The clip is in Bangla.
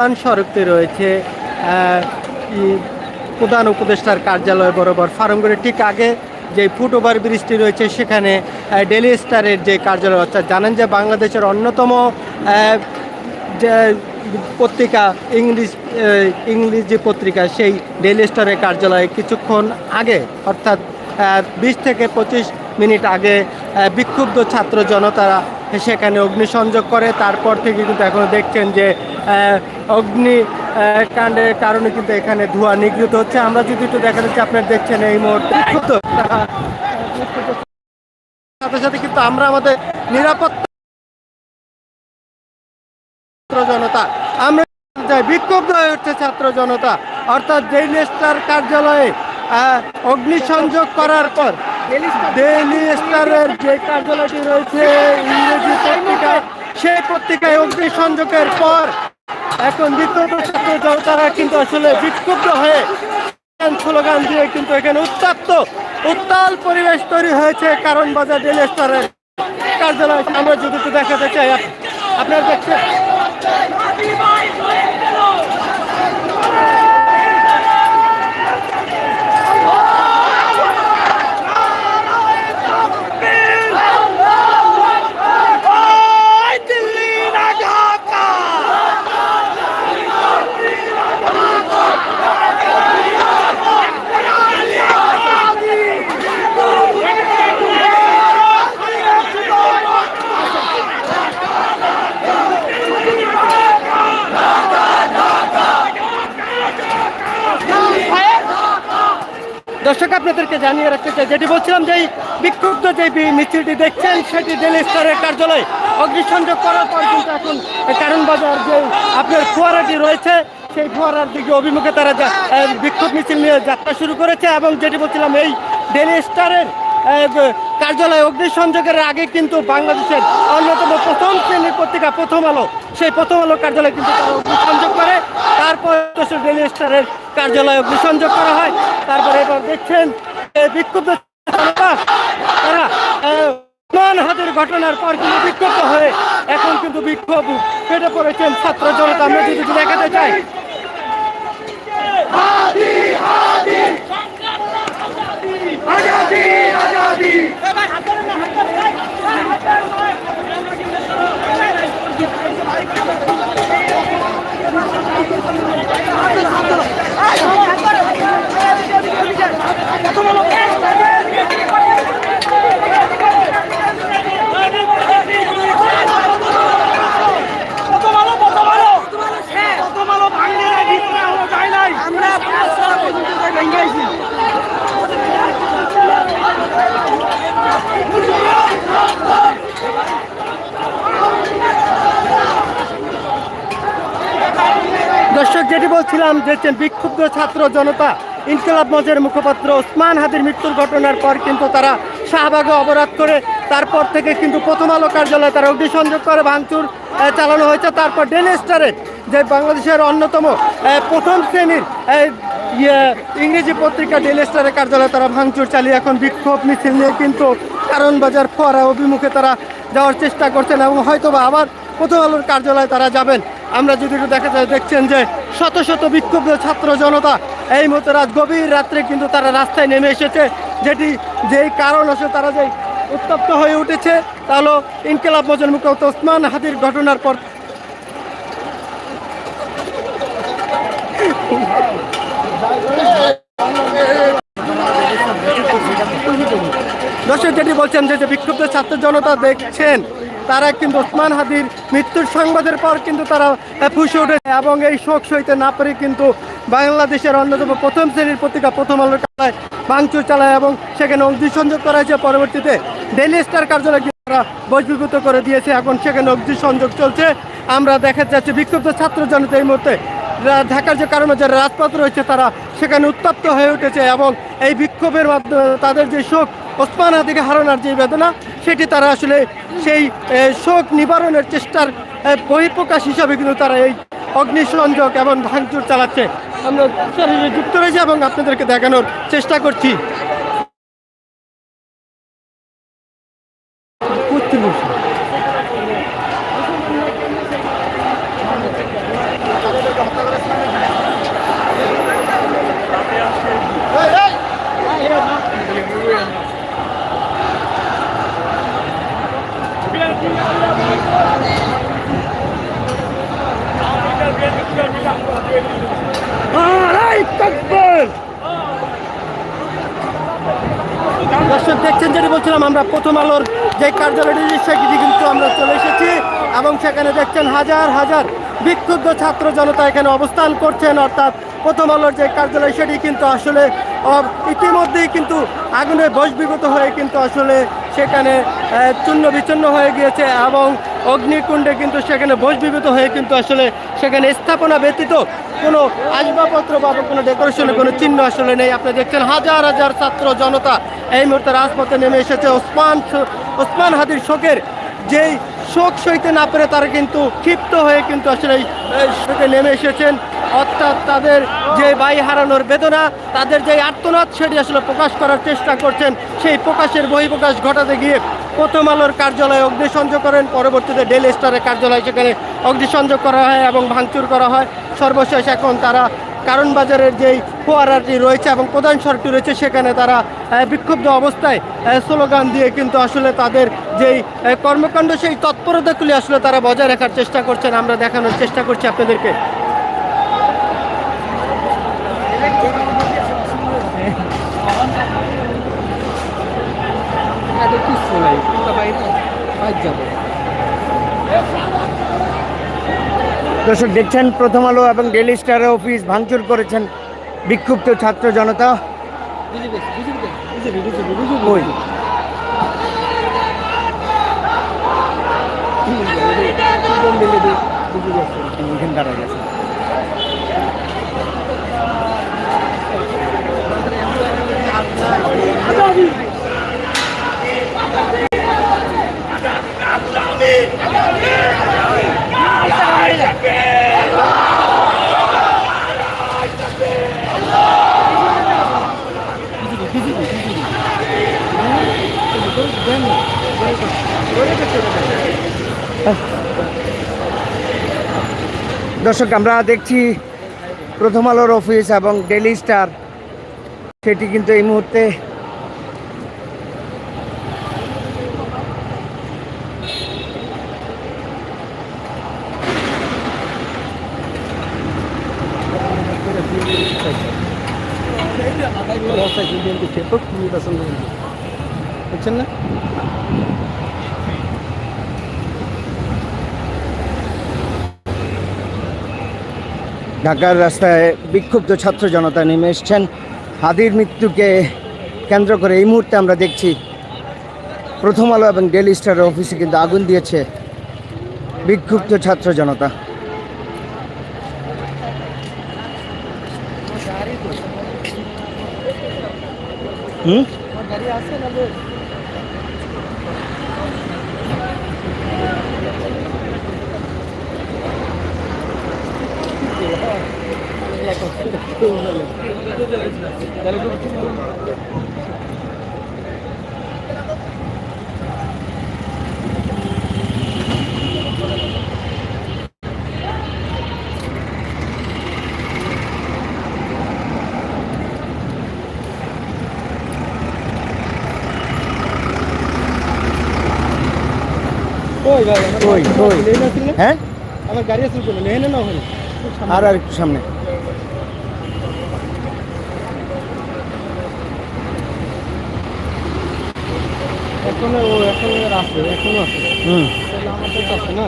প্রধান সড়কটি রয়েছে প্রধান উপদেষ্টার কার্যালয় বরাবর। ফার্মগড়ের ঠিক আগে যে ফুটওভার ব্রিজটি রয়েছে সেখানে ডেলি স্টারের যে কার্যালয় অর্থাৎ জানেন যে বাংলাদেশের অন্যতম যে পত্রিকা ইংলিশ আহ, ইংরেজি পত্রিকা সেই ডেলি স্টারের কার্যালয়ে কিছুক্ষণ আগে অর্থাৎ বিশ থেকে পঁচিশ মিনিট আগে বিক্ষুব্ধ ছাত্র জনতারা সেখানে অগ্নিসংযোগ করে। তারপর থেকে কিন্তু এখন দেখছেন যে অগ্নি কাণ্ডের কারণে কিন্তু এখানে ধোঁয়া নিগৃহীত হচ্ছে। আমরা যদি একটু দেখা যাচ্ছে, আপনারা দেখছেন এই মুহূর্তে সাথে সাথে কিন্তু আমরা আমাদের নিরাপত্তা জনতা, আমরা যাই বিক্ষুব্ধ হয়ে উঠছে ছাত্র জনতা। অর্থাৎ ডেইলি স্টার কার্যালয়ে অগ্নিসংযোগ করার পর ডেইলি স্টারের যে কার্যালয়টি রয়েছে, ইংরেজি পত্রিকা সেই পত্রিকায় অগ্নিসংযোগের পর এখন ছাত্র জনতারা কিন্তু আসলে বিক্ষুব্ধ হয়ে স্লোগান দিয়ে কিন্তু এখানে উত্তপ্ত, উত্তাল পরিবেশ তৈরি হয়েছে কারণ বাজার ডেইলি স্টারের কার্যালয়। আমরা যদি একটু দেখাতে চাই আপনারা দেখছেন? দর্শক, আপনাদেরকে জানিয়ে রাখতে চাই, যেটি বলছিলাম যে বিক্ষুব্ধ যে মিছিলটি দেখছেন, সেটি ডেলি স্টারের কার্যালয় অগ্নিসংযোগ করার পর কিন্তু এখন কারণ বাজার যে আপনার ফোয়ারাটি রয়েছে, সেই ফোয়ারার দিকে অভিমুখে তারা বিক্ষোভ মিছিল নিয়ে যাত্রা শুরু করেছে এবং যেটি বলছিলাম, এই ডেলি স্টারের কার্যালয় অগ্নিসংযোগের আগে কিন্তু বাংলাদেশের অন্যতম প্রথম শ্রেণির পত্রিকা, প্রথম আলো, সেই প্রথম আলো কার্যালয় কিন্তু তারা অগ্নিসংযোগ করে। তারপর ডেলি স্টারের কার্যালয় অগ্নিসংযোগ করা হয়। তারপরে এবার দেখছেন বিক্ষুব্ধ তারা মান হাতের ঘটনার পর কিন্তু বিক্ষুব্ধ হয়ে এখন কিন্তু বিক্ষোভ ফেটে পড়েছেন ছাত্র জনতা। আমরা যদি দেখাতে চাই। দর্শক যেটি যে যে বিক্ষুব্ধ ছাত্র জনতা ইনকিলাব মঞ্চের মুখপাত্র ওসমান হাদির মৃত্যুর ঘটনার পর কিন্তু তারা শাহবাগে অবরোধ করে তারপর থেকে কিন্তু প্রথম আলো কার্যালয়ে তারা অগ্নিসংযোগ করে ভাঙচুর চালানো হয়েছে। তারপর ডেলি স্টারের যে বাংলাদেশের অন্যতম প্রথম শ্রেণির ইয়ে, ইংরেজি পত্রিকা ডেলি কার্যালয়ে তারা ভাঙচুর চালিয়ে এখন বিক্ষোভ মিছিল নিয়ে কিন্তু কারণ বাজার ফোয়ারা অভিমুখে তারা যাওয়ার চেষ্টা করছেন এবং হয়তোবা আবার প্রথম আলোর কার্যালয়ে তারা যাবেন। আমরা যদি একটু দেখা যায়, দেখছেন যে শত শত বিক্ষুব্ধ ছাত্র জনতা এই মতো রাত গভীর রাত্রে কিন্তু তারা রাস্তায় নেমে এসেছে। যেটি যেই কারণ আছে তারা যে উত্তপ্ত হয়ে উঠেছে, তা হলো ইনকেলাব মজন মুখত ওসমান হাদির ঘটনার পর। দর্শক, যেটি বলছেন যে বিক্ষুব্ধ ছাত্র জনতা দেখছেন তারা কিন্তু ওসমান হাদির মৃত্যুর সংবাদের পর কিন্তু তারা ফুসে উঠেছে এবং এই শোক সইতে না পেরে কিন্তু বাংলাদেশের অন্যতম প্রথম শ্রেণির পত্রিকা প্রথম আলোর কালায় ভাঙচুর চালায় এবং সেখানে অগ্নিসংযোগ করা হয়েছে। পরবর্তীতে ডেলি স্টার কার্যালয় তারা বহির্ভূত করে দিয়েছে। এখন সেখানে অগ্নিসংযোগ চলছে। আমরা দেখা যাচ্ছে বিক্ষুব্ধ ছাত্র জনতা এই মুহূর্তে ঢাকার যে কারণে যে রাজপথ রয়েছে তারা সেখানে উত্তপ্ত হয়ে উঠেছে এবং এই বিক্ষোভের মাধ্যমে তাদের যে শোক ওসমান থেকে হারানোর যে বেদনা, সেটি তারা আসলে সেই শোক নিবারণের চেষ্টার বহিঃপ্রকাশ হিসাবে কিন্তু তারা এই অগ্নিসংযোগ এবং ভাঙচুর চালাচ্ছে। আমরা যুক্ত রয়েছি এবং আপনাদেরকে দেখানোর চেষ্টা করছি। দর্শক দেখছেন যেটা বলছিলাম, আমরা প্রথম আলোর যে কার্যালয়টি সেটি কিন্তু আমরা চলে এসেছি। এবং সেখানে দেখছেন হাজার হাজার বিক্ষুব্ধ ছাত্র জনতা এখানে অবস্থান করছেন। অর্থাৎ প্রথম আলোর যে কার্যালয়, সেটি কিন্তু আসলে ইতিমধ্যেই কিন্তু আগুনে বশবিগত হয়ে কিন্তু আসলে সেখানে চূর্ণ বিচ্ছিন্ন হয়ে গিয়েছে এবং অগ্নিকুণ্ডে কিন্তু সেখানে বশবিগত হয়ে কিন্তু আসলে সেখানে স্থাপনা ব্যতীত কোনো আসবাবপত্র বা কোনো ডেকোরেশনের কোনো চিহ্ন আসলে নেই। আপনি দেখছেন হাজার হাজার ছাত্র জনতা এই মুহূর্তে রাজপথে নেমে এসেছে। ওসমান ওসমান হাদির শোকের যেই শোক সইতে না পেরে তারা কিন্তু ক্ষিপ্ত হয়ে কিন্তু আসলে শোকে নেমে এসেছেন। অর্থাৎ তাদের যে বাই হারানোর বেদনা, তাদের যে আর্তনাদ, সেটি আসলে প্রকাশ করার চেষ্টা করছেন। সেই প্রকাশের বহিঃপ্রকাশ ঘটাতে গিয়ে প্রথম আলোর কার্যালয়ে অগ্নিসংযোগ করেন। পরবর্তীতে ডেল স্টারের কার্যালয় সেখানে অগ্নিসংযোগ করা হয় এবং ভাঙচুর করা হয়। সর্বশেষ এখন তারা কারণ বাজারের যেই ফোয়ারাটি রয়েছে এবং প্রধান সড়কটি রয়েছে, সেখানে তারা বিক্ষুব্ধ অবস্থায় স্লোগান দিয়ে কিন্তু আসলে তাদের যেই কর্মকাণ্ড, সেই তৎপরতাগুলি আসলে তারা বজায় রাখার চেষ্টা করছেন। আমরা দেখানোর চেষ্টা করছি আপনাদেরকে। দর্শক দেখছেন প্রথম আলো এবং ডেলি স্টারের অফিস ভাঙচুর করেছেন বিক্ষুব্ধ ছাত্র জনতা। গেছে দর্শক, আমরা দেখছি প্রথম আলোর অফিস এবং ডেলি স্টার সেটি কিন্তু এই মুহূর্তে বুঝছেন না? ঢাকার রাস্তায় বিক্ষুব্ধ ছাত্র জনতা নেমে এসছেন। হাদির মৃত্যুকে কেন্দ্র করে এই মুহূর্তে আমরা দেখছি, প্রথম আলো এবং ডেলি স্টারের অফিসে কিন্তু আগুন দিয়েছে বিক্ষুব্ধ ছাত্র জনতা। হুম? ওই ভাই আছে না? হ্যাঁ? আমার গাড়ি আছে না ওখানে। আর আর একটু সামনে। এখনও ও এখনও আছে এখনও আছে। হুম। আমাদের কাছে আছে না?